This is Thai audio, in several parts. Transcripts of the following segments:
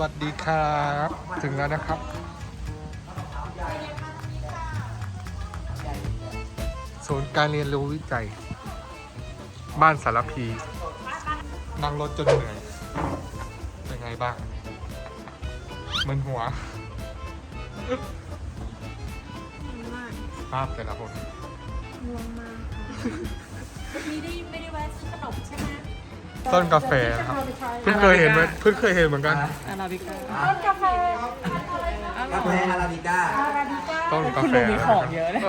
วัสดีครับ ถึงแล้วนะครับ ศูนย์การเรียนรู้วิจัย บ้านสารพี นั่งรถจนเหนื่อย เป็นไงบ้างมึนหัว ภาพแต่ละคน ง่วงมากวันนี้ได้ไม่ได้แวะซื้อขนมใช่ไหม ต้นกาแฟนะครับเพิ่งเคยเห็นเหมือนเพิ่งเคยเห็นเหมือนกันต้นกาแฟกาแฟอาราบิก้าอาราบิก้าต้นกาคุณแฟลุงมีของเยอะเลย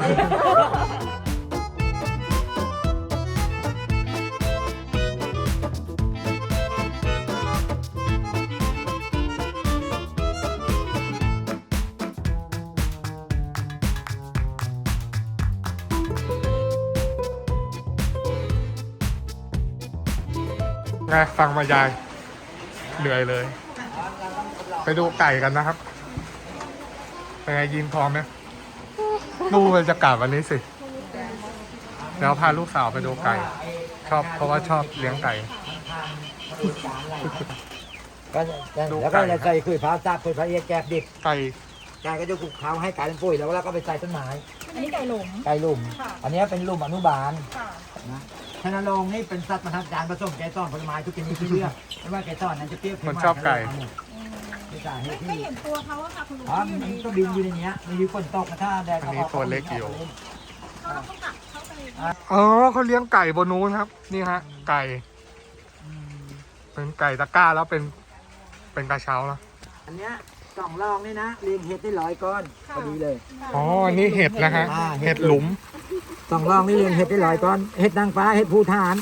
ไงฟังมายายเหนื่อยเลย ไปดูไก่กันนะครับเป็นไงยินพร้อมไหมดูบรรยากาศวันนี้สิ แล้วพาลูกสาวไปดูไก่ ชอบเพราะว่าชอบเลี้ยงไก่ ก็แล้วก็จะใส่คุยพร้าวซับคุยพร้าวเอียดแกบดิบไก่แกก็จะคลุกเคล้าให้ไก่เป็นปุ๋ยแล้วเราก็ไปใส่ต้นไม้อันนี้ไก่หลุมไก่ลุ่มอันนี้เป็นลุ่มอนุบาลค่ะนะ ชนะลงนี่เป็นสัตว์ประทับจานผสมแกซ่อนผลไม้ทุกชนิดที่เลือกไม่ว่าแกซ่อนนั้นจะเปรี้ยวเค็มันชอบไก่ ไม่ใช่เหตุไม่ที่เห็นตัวเขาอะค่ะคุณลุงอ๋อที่อยู่มันในก็บินอยู่ในเนี้ยมันมีฝนตกนะถ้าแดดอันนี้ตัวเล็กอยู่ เขาเราก็กลับเข้าไปอ๋อเขาเลี้ยงไก่บนนู้นครับ นี่ฮะ ไก่เป็นไก่ตะกร้าแล้วเป็น เป็นกระเช้าแล้วอันเนี้ยสองรองนี่นะเรียงเห็ดได้ร้อยก้อนพอดีเลย อ๋ออันนี้เห็ดนะฮะอ่าเห็เห็ดดหลุม สองรองนี่เรียงเห็ดได้ร้อยก้อนเห็ดนางฟ้าเห็ดภูฐาน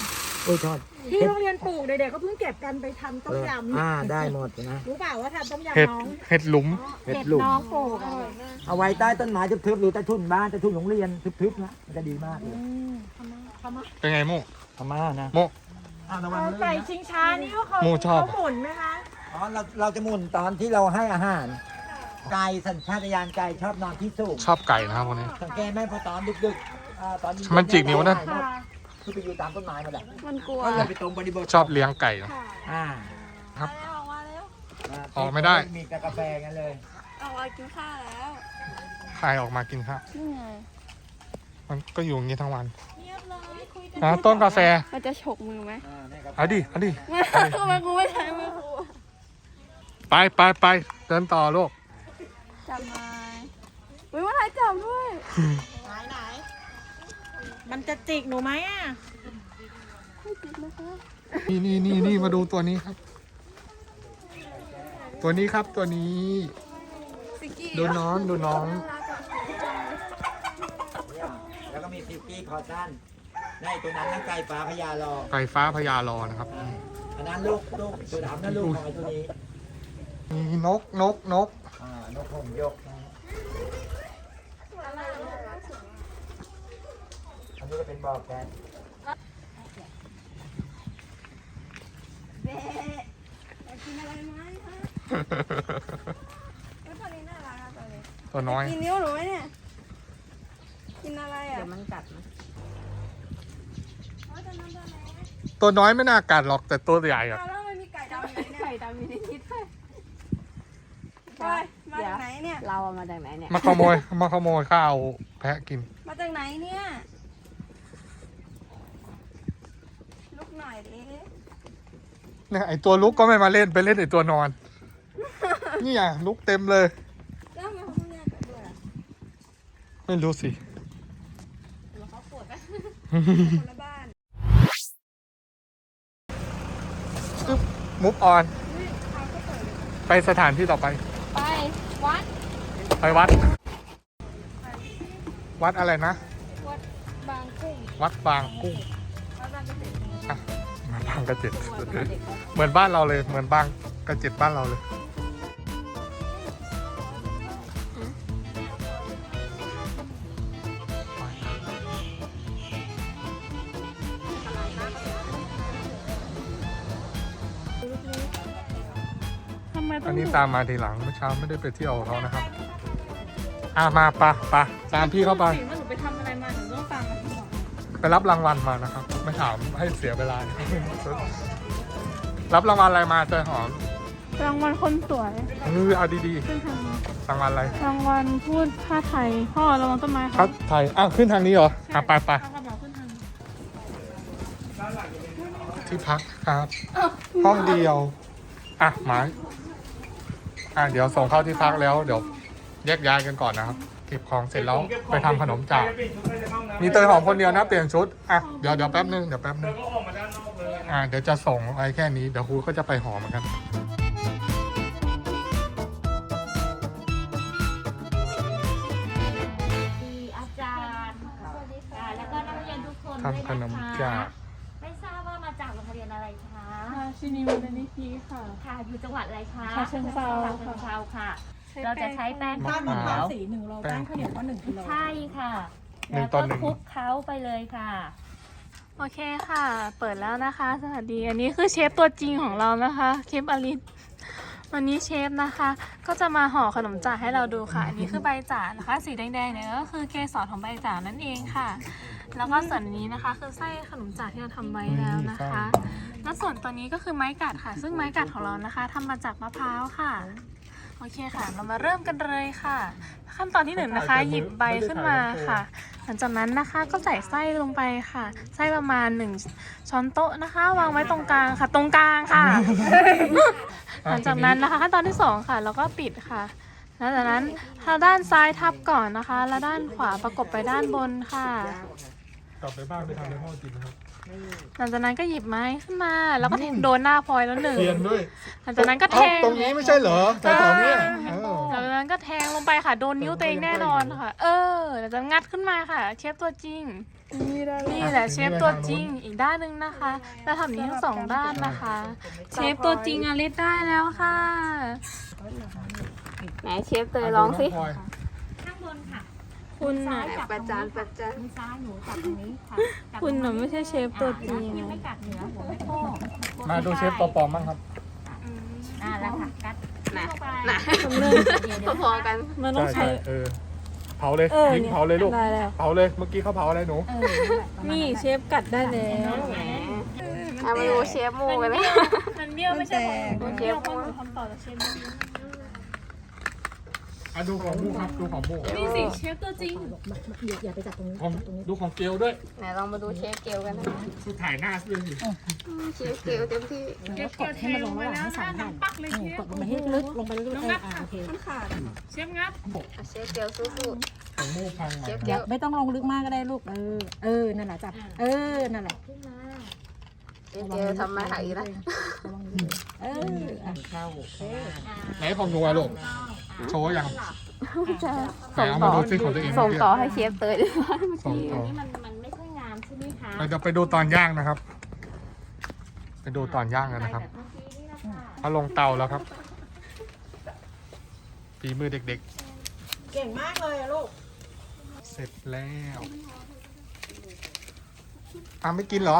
โอ้ยโทษที่โรงเรียนปลูกเด็กๆก็เพิ่งเก็บกันไปทำต้มยำอ่าได้หมดนะรู้เปล่าว่าทำต้มเห็ดยำน้องเห็ดหลุมเห็ดเห็ดหลุมน้องปลูกอร่อยมากเอาไว้ใต้ต้นไม้ทึบๆหรือใต้ทุ่นบ้านใต้ทุ่นโรงเรียนทึบๆนะมันจะดีมากเลยอืมทำมาทำมาเป็นไงโมทำมานะโมอ่าระวังเอาลื่นไก่นะชิงช้านี่เขาหมูชอบเขาหมุนไหมคะอ๋อเราเราจะหมุนตอนที่เราให้อาหารไก่สัญชาตญาณไก่ชอบนอนที่สูงชอบไก่นะครับคนนี้สังเกตไหมพอตอนดึกๆอ่าตอน มันจิกนิ้วนะ ค่ะ คือไปอยู่ตามต้นไม้หมดแหละมันกลัวก็เลยไปตรงบริบทชอบเลี้ยงไก่นะ ค่ะอ่าครับ ออกมาแล้วาออกไม่ได้ มีแต่กาแฟงั้นเลย ออกมากินข้าวแล้วใครออกมากินข้าวนี่ไง มันก็อยู่อย่างนี้ทั้งวันเงียบเลยคุยกันอะต้นกาแฟมันจะฉกมือไหมอ่านี่กาแฟเอาดิเอาดิทำไมกูไม่ใช้มือกูไปไปไปเดินต่อลูก จับมาอุ้ยมันให้จับด้วยไหนไหน มันจะจิกหนูไหมอะไม่จิกนะคะนี่นี่นี่นี่มาดูตัวนี้ครับ ตัวนี้ครับตัวนี้สิกกี้ดูน้องดูน้องเนี่ยแล้วก็มีซิลกี้คอร์ตันในตัวนั้นนั่งไก่ฟ้าพญารอไก่ฟ้าพญารอนะครับ อันนั้นลูกลูกตัวดำนั่นลูกของไอ้ตัวนี้ มีนกนกนกอ่านกหงส์ยก นะอันนี้ก็เป็นบอกแกนกินอะไรไหมคะแล้วตอนนี้น่ารักอะตอนนี้ตัวน้อย กินนิ้วหนูไหมเนี่ย กินอะไรอะเดี๋ยวมันกัดนะอ๋อจะนอนตัวไหนตัวน้อยไม่น่ากัดหรอกแต่ตัวใหญ่อะอ้าวแล้วมันมีไก่ดำอยู่ไหนเนี่ยไก่ดำมีในทิศด้วยไปมาจากไหนเนี่ย เราเอามาจากไหนเนี่ย มาขโมย มาขโมยข้าวแพะกิน มาจากไหนเนี่ย ลุกหน่อยดิเนี่ยไอตัวลุกก็ไม่มาเล่นไปเล่นไอตัวนอน นี่อะลุกเต็มเลย แล้วทำไมเขาเพิ่งแยกกันด้วยอะไม่รู้สิคนละบ้านมุฟออนไปสถานที่ต่อไป ไป วัด ไปวัด วัดอะไรนะ วัดบางกุ้งวัดบางกุ้ง วัดบางกะปิอะเหมือน บางกระเจ็ด เหมือนบ้านเราเลย เหมือนบางกระเจ็ดบ้านเราเลย ทำไมต้อัอนงนี้ตามมาทีหลังเมื่อเช้าไม่ได้ไปเที่ยวกับเขานะครับ อะมาปะปะตามพี่เข้าไปว่าหนูไปทำอะไรมาหนูต้องฟังมาที่บอกไปรับรางวัลมานะครับไม่ ถามให้เสียเวลา รับรางวัลอะไรมาเจอหอมไรางวัลคนสวยเออเอาดีขึ้นทางนี้ๆ รางวัลอะไรรางวัลพูดผ้าไทยพ่อระวังต้นไม้ครับไทยอ้าวขึ้นทางนี้เหรออะไปไปเอากระเป๋าขึ้นทางนี้ที่พักครับ ห้องเดียว อะหมายอะเดี๋ยวส่งเข้าที่พักแล้ว เดี๋ยวแยกย้ายกันก่อนนะครับเก็บของเสร็จแล้วไปทำขนมจากมีเตยหอมคนเดียวนะ เปลี่ยนชุดอะเดี๋ยวเดี๋ยวแป๊บนึงเดี๋ยวแป๊บนึงอะเดี๋ยวจะส่งไว้แค่นี้เดี๋ยวครูก็จะไปหอเหมือนกันดีอาจารย์ค่ะแล้วก็นักเรียนทุกคนด้วยทำขนมนะคะจากไม่ทราบว่ามาจากโรงเรียนอะไรคะราชินีมูลนิธิค่ะ ค่ะอยู่จังหวัดอะไรคะฉะเชิงเทราฉะเชิงเทราค่ะ เราจะใช้แป้งมะพร้าวสีหนึ่งโลแป้งข้าวเหนียวก็หนึ่งกิโลใช่ค่ะ หนึ่แล้งวต่ก็อหนึ่ง คลุกเคล้าไปเลยค่ะ โอเคค่ะ เปิดแล้วนะคะ สวัสดี อันนี้คือเชฟตัวจริงของเรานะคะ เชฟอลิสวันนี้เชฟนะคะ ก็จะมาห่อขนมจ่าให้เราดูค่ะ อันนี้คือใบจ่านะคะ สีแดงๆเนี่ยก็คือเกสรของใบจ่านั่นเองค่ะ แล้วก็ส่วนนี้นะคะ คือไส้ขนมจ่าที่เราทำไว้แล้วนะคะ แล้วส่วนตัวนี้ก็คือไม้กัดค่ะ ซึ่งไม้กัดของเรานะคะทำมาจากมะพร้าวค่ะ โอเคค่ะ เรามาเริ่มกันเลยค่ะ ขั้นตอนที่หนึ่งนะคะ หยิบใบขึ้นมาค่ะ หลังจากนั้นนะคะก็ใส่ไส้ลงไปค่ะ ไส้ประมาณหนึ่งช้อนโต๊ะนะคะ วางไว้ตรงกลางค่ะ ตรงกลางค่ะ หลังจากนั้นนะคะ ขั้นตอนที่สองค่ะแล้วก็ปิดค่ะแล้วจากนั้นทางด้านซ้ายทับก่อนนะคะ แล้วด้านขวาประกบไปด้านบนค่ะ กลับไปบ้านไปทำในห้องกินนะครับ หลังจากนั้นก็หยิบไม้ขึ้นมา แล้วก็โดนหน้าพลอยแล้วหนึ่งเทียนด้วยหลังจากนั้นก็แทเอ้างตรงนี้ไม่ใช่เหรอแถวๆเนี้ยเออ หลังจากนั้นก็แทงลงไปค่ะ โดนนิ้วตัวเองแน่นอนค่ะ เออเดี๋ยวจะงัดขึ้นมาค่ะ เชฟตัวจริงนี่แหละเชฟตัวจริงอีกด้านหนึ่งนะคะเราทำนี้ทั้งสองด้านนะคะ เชฟตัวจริงอลิสได้แล้วค่ะ ไหนเชฟเตยลองสิพลยข้างบนค่ะ คุณน่ะ จับประจานประจาน มือซ้ายหนูจับตรงนี้ค่ะจับคุณน่ะไม่ใช่เชฟตัวจริงยังไม่กัดเหนือหัวแม่โป้งมาดูเชฟตัวปลอมบ้างครับ อ่าแล้วค่ะกัดนะพอๆกัน มันต้องใช้เออ เผาเลยเออยิงเผาเลยลูก ได้แล้ว เผาเลย เมื่อกี้เขาเผาอะไรหนูนี่เชฟกัดได้แล้วเอามาดูเชฟมูกันเลยมันเบี้ยวไม่ใช่ของเชฟมูทำต่อจากเชฟมู อะดูของมูครับดูของมูนี่สิเชฟตัวจริงอย่าอย่าไปจับตรงนี้ของดูของเกลด้วยไหนลองมาดูเชฟเกลกันนะคือถ่ายหน้าด้วยสิเชฟเกลเต็มที่แล้วกดให้มันลงระหว่างทั้งสามแผ่นปักเลยเอเชอฟกดลงไปให้ลึกลงไปลึกๆเอออ่าโอเคเชฟงับเชฟเกลสู้ของมูพังหน่อยเชฟเดี๋ยวไม่ต้องลงลึกมากก็ได้ลูกเออเออนั่นแหละจับเออนั่นแหละๆเชฟ เกลทำมาหาอีกแล้วระวังมือเอออะเข้าไหนของหนูอะลูกโชว์ยังจะไหนเอามาดูซิของตัวเองส่งต่อให้เชฟเตยด้วยส่งต่อ นี่มันมันไม่ค่อยงามใช่ไหมคะเราจะไปดูตอนย่างนะครับ ไปดูตอนย่างกันนะครับแบบเมื่อกี้นี่แหละค่ะเอาลงเตาแล้วครับฝีมือเด็กเก่งมากเลยลูก ๆ เสร็จแล้วอะไม่กินเหรอ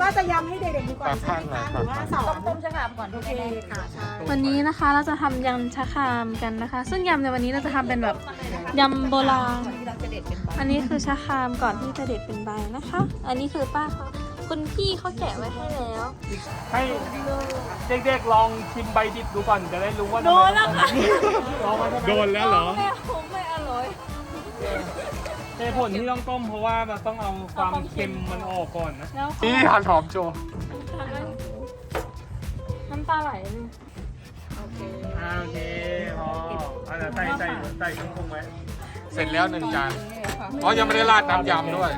คุณป้าจะยำให้เด็กๆดูก่อนตัดข้างหน่อยหรือว่าสอนต้มชะครามก่อนโอเคค่ะใช่วันนี้นะคะเราจะทำยำชะครามกันนะคะ ซึ่งยำในวันนี้เราจะทำเป็นแบบยำโบราณอันนี้คือชะครามก่อนที่จะเด็ดเป็นใบนะคะ อันนี้คือป้าเขาคุณพี่เขาแกะไว้ให้แล้ว ให้เด็กๆลองชิมใบดิบดูก่อนจะได้รู้ว่าโดนแล้วค่ะ ลองมาทำไมโดนแล้วเหรอ แม่ผมไม่อร่อย เหตุผลที่ต้องต้มเพราะว่ามันต้องเอาความเค็มมันออกก่อนนะแล้วนี่หันหอมโชว์น้ำตาไหลเลยอ่าโอเคพออ่าเดี๋ยวใส่ใส่ใส่เครื่องปรุงไว้เสร็จแล้วหนึ่งจานอ๋อยังไม่ได้ราดน้ำยำด้วย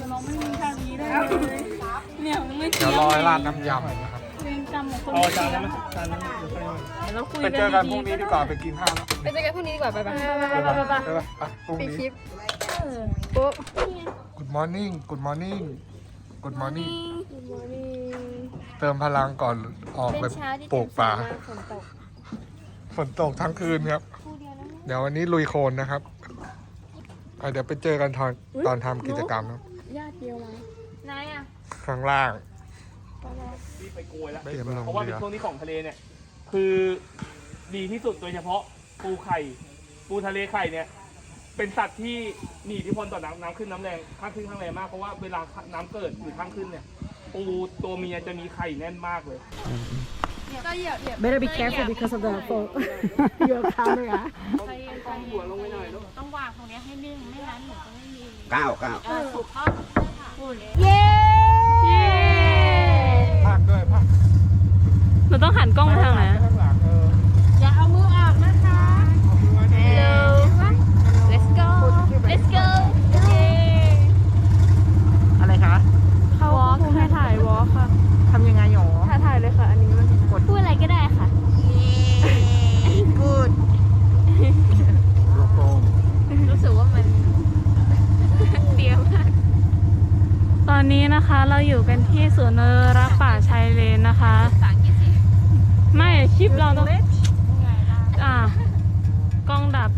จะลองไม่มีทางนี้ได้เลยเนี่ยมันไม่เดี๋ยวรอให้ราดน้ำยำนะ ครับเวรกรรมของคนเอาจานนั้นไหมจานนั้นเดี๋ยวใส่ไว้เดี๋ยวเราคุยไปกันเจอกันพดีรุ่งๆนี้ดีกว่าไปกินข้าวแล้วไปเจอกันพรุ่งนี้ดีกว่าไปไปไปไปไปไปไปไปไปไปพรุ่งปิดนี้ คลิปปุ๊บ Good morning Good morning Good morning เติมพลังก่อนออกไปปลูกป่าฝนตกทั้งคืนครับ เดี๋ยววันนี้ลุยโคลนนะครับอะเดี๋ยวไปเจอกันตอนตอนทำกิจกรรมครับญาติเดียวมาไหนอะ ข้างล่างรี บไปโกยแล้ว เตรียมลงเพราะว่าเรืเป็นอช่วงนี้ของทะเลเนี่ย คือดีที่สุดโดยเฉพาะปูไข่ ปูทะเลไข่เนี่ย เป็นสัตว์ที่มีอิทธิพลต่อน้ำน้ำขึ้นน้ำแรงข้างขึ้นข้างแรงมากเพราะว่าเวลาน้ำเกิดหรือข้างขึ้นเนี่ย ปูตัวเมียจะมีไข่แน่นมากเลย ก็เหยียบเหยียบ better be careful because of the phone your camera ต้องหัวลงไปหน่อยลูกต้องวางตรงเนี้ยให้นิ่งไม่งั้นหนูจะไม่มีก้าวก้าวเออถูกต้องเย้ เย้ ภาคด้วยภาค หนู ต้องหันกล้องมาทางไหนข้างหลังเอออย่าเอามือออกนะคะ Hello Let's go Let's go อะไรคะเขาวอล์กให้ถ่ายวอล์กค่ะทำยังไงหรอถ่ายถ่ายเลยค่ะ อันนี้มันพูดอะไรก็ได้ค่ะ good รู้สึกว่ามัน เตรียมมาก ตอนนี้นะคะเราอยู่กันที่สวนอนุรักษ์ป่าชายเลนนะคะ ไม่คลิปเราต้องอะกล้องดับ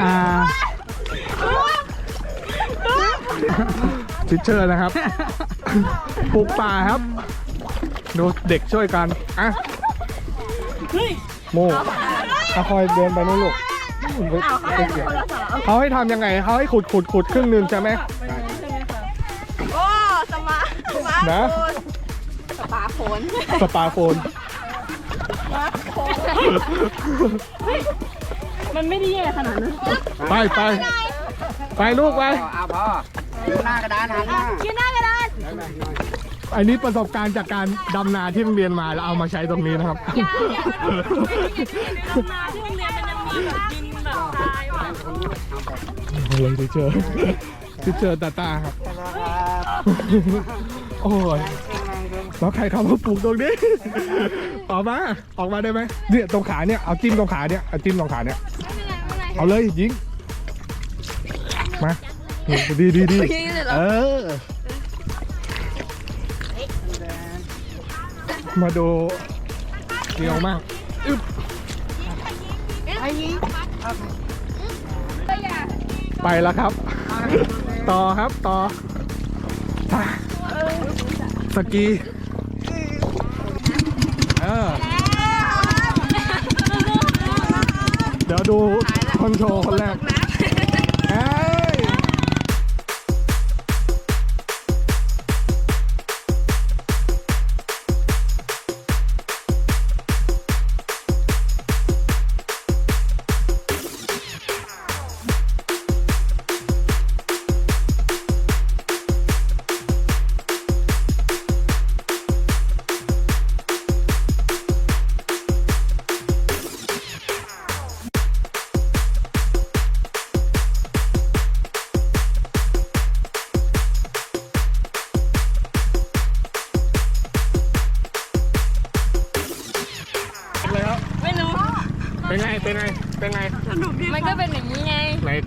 อ่าทิชเชอร์นะครับ ปลูกป่าครับ ดูเด็กช่วยกัน อะ โมเอาคอยเดินไปนู่นลูกไม่เกี่ยวเขาให้ทำยังไง เขาให้ขุดขุดขุดครึ่งหนึ่งใช่ไหมโอ้สมาสมานะ สปาโฟนสปาโฟน มันไม่ได้แย่ขนาดนั้นไปไปไปลูกไปเอาพ่อหน้ากระดานหันหน้ายืนหน้ากระดานอันนี้ประสบการณ์จากการดำนาที่โรงเรียนมาแล้วเอามาใช้ตรงนี้นะครับนาที่โรงเรียนมันยังมีแบบดินแบบทรายว่ะเลยทิชเชอร์ทิชเชอร์ตาตาครับ โอ้ยแล้วใครเข้ามาปลูกตรงนี้ ออกมา ออกมาได้ไหมเนี่ยตรงขาเนี่ย เอาจิ้มตรงขาเนี่ย เอาจิ้มตรงขาเนี่ย เอาเลยยิง มา ดีดีดีเออ มาดูเดียวมากอึ๊บไปแล้วครับ ต่อครับต่อสกีเออเดูคนโชว์คนแรก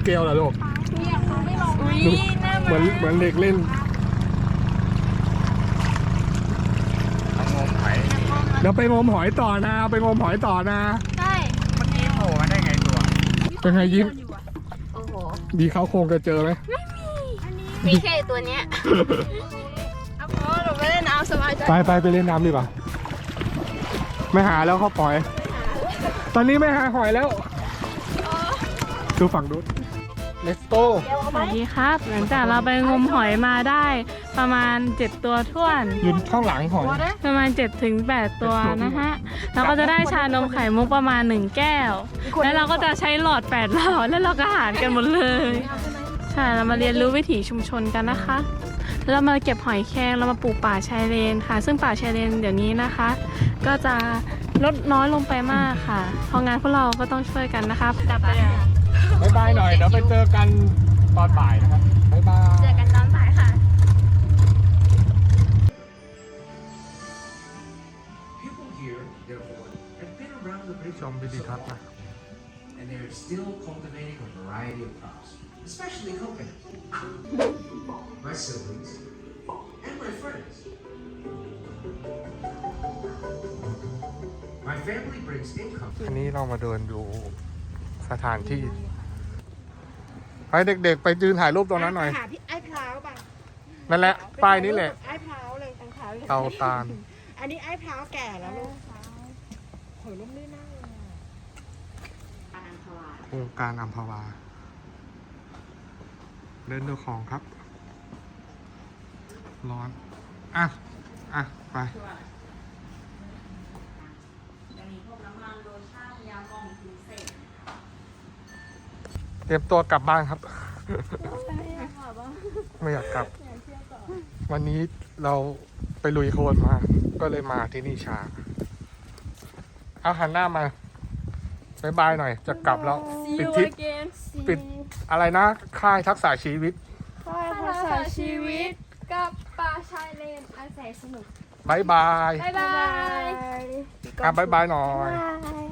ไงไหนเกลียวเหรอลูกอุ้ยดูน่าเหมือนเหมือนเด็กเล่นเดี๋ยวไปงมหอยต่อนะไปงมหอยต่อนะ ใช่เป็นไงยิ้มโอ้โหดีเขาโครงจะเจอไหมมีแค่ตัวเนี้ยเอาพอหนูไม่ได้น้ำสบายใจไปไปไปเล่นน้ำดีกว่าไม่หาแล้วเขาปล่อย ตอนนี้ไม่หาหอยแล้วดูฝั่งนู้น let's go สวัสดีครับ หลังจากเราไปงมหอยมาได้ประมาณ 7 ตัวท้วน ยืนข้างหลังหอยประมาณ7ถึง8ตัวนะฮะ เราก็จะได้ชานมไข่มุกประมาณ 1 แก้ว แล้วเราก็จะใช้หลอด 8 หลอด แล้วเราก็หารกันหมดเลย ใช่ เรามาเรียนรู้วิถีชุมชนกันนะคะ เรามาเก็บหอยแครงเรามาปลูกป่าชายเลนค่ะ ซึ่งป่าชายเลนเดี๋ยวนี้นะคะ ก็จะลดน้อยลงไปมากค่ะ เพราะงั้นพวกเราก็ต้องช่วยกันนะคะดับไปอะไป บ๊ายบายหน่อยเดี๋ยวไปเจอกันตอนบ่ายนะครับบ๊ายบาย เจอกันตอนบ่ายค่ะ People here, therefore, have been around the ชมวิดีทัศน์นะ and they're still cultivating a variety of crops, especially coconut. My siblings and my friends. My family brings income. อันนี้เรามาเดินดูสถานที่ ไปเด็กๆ ไปยืนถ่ายรูปตรงนั้นหน่อย หาพี่ไอ้พร้าวป่ะนั่นแหละ ป้ายนี้แหละ ไอ้พร้าวเลยไอ้พร้าวเลยเตาตาล อันนี้ไอ้พร้าวแก่แล้วลูกโหยลุ่มลื่นมากเลยอะโครงการอัมพวาเดินดูของครับ ร้อน อะ อะ ไป เตรียมตัวกลับบ้านครับ ไม่อยากกลับ วันนี้เราไปลุยโคลนมา ก็เลยมาที่นี่ช้า เอาหันหน้ามาบายบายหน่อย จะกลับแล้ว ปิดทริปปิดอะไรนะ ค่ายทักษะชีวิตภาษาชีวิต กับป่าชายเลนอาศัยสนุกบายบายบ๊ายบายอะบายบายหน่อยบาย